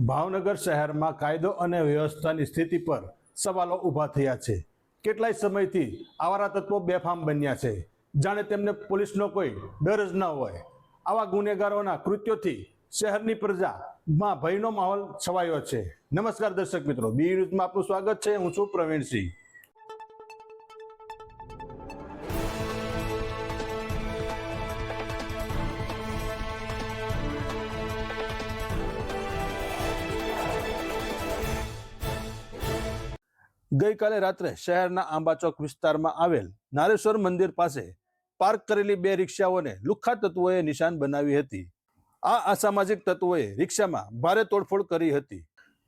ભાવનગર શહેરમાં કાયદો અને વ્યવસ્થાની સ્થિતિ પર સવાલો ઊભા થયા છે. કેટલાય સમયથી આવારા તત્વો બેફામ બન્યા છે. જાણે તેમને પોલીસનો કોઈ ડર જ ન હોય. આવા ગુનેગારોના કૃત્યોથી શહેરની પ્રજામાં ભયનો માહોલ છવાયો છે. નમસ્કાર દર્શક મિત્રો, બી ન્યૂઝમાં આપનું સ્વાગત છે. હું છું પ્રવીણસિંહ. ગઈકાલે રાત્રે શહેરના આંબાચોક વિસ્તારમાં આવેલ નારેશ્વર મંદિર પાસે પાર્ક કરેલી બે રિક્ષાઓને લુખ્ખા તત્વોએ નિશાન બનાવી હતી. આ અસામાજિક તત્વોએ રિક્ષામાં ભારે તોડફોડ કરી હતી.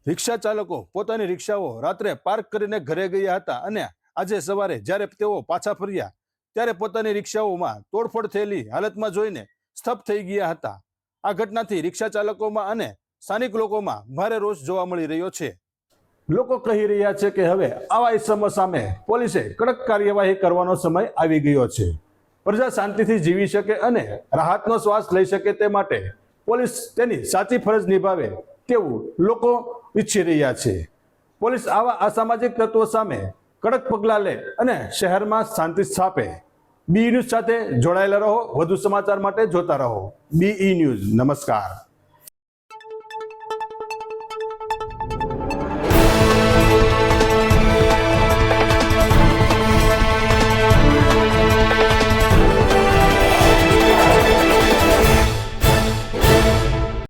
રિક્ષા ચાલકો પોતાની રિક્ષાઓ રાત્રે પાર્ક કરીને ઘરે ગયા હતા અને આજે સવારે જ્યારે તેઓ પાછા ફર્યા ત્યારે પોતાની રિક્ષાઓમાં તોડફોડ થયેલી હાલતમાં જોઈને સ્તબ્ધ થઈ ગયા હતા. આ ઘટનાથી રિક્ષા ચાલકોમાં અને સ્થાનિક લોકોમાં ભારે રોષ જોવા મળી રહ્યો છે. લોકો કહી રહ્યા છે કે હવે આવા ઇસમો સામે પોલીસે કડક કાર્યવાહી કરવાનો સમય આવી ગયો છે. પ્રજા શાંતિથી જીવી શકે અને રાહતનો શ્વાસ લઈ શકે તે માટે પોલીસ તેની સાચી ફરજ નિભાવે તેવું લોકો ઈચ્છી રહ્યા છે. પોલીસ આવા અસામાજિક તત્વો સામે કડક પગલાં લે અને શહેરમાં શાંતિ સ્થાપે. બી ન્યૂઝ સાથે જોડાયેલા રહો. વધુ સમાચાર માટે જોતા રહો. B news. નમસ્કાર.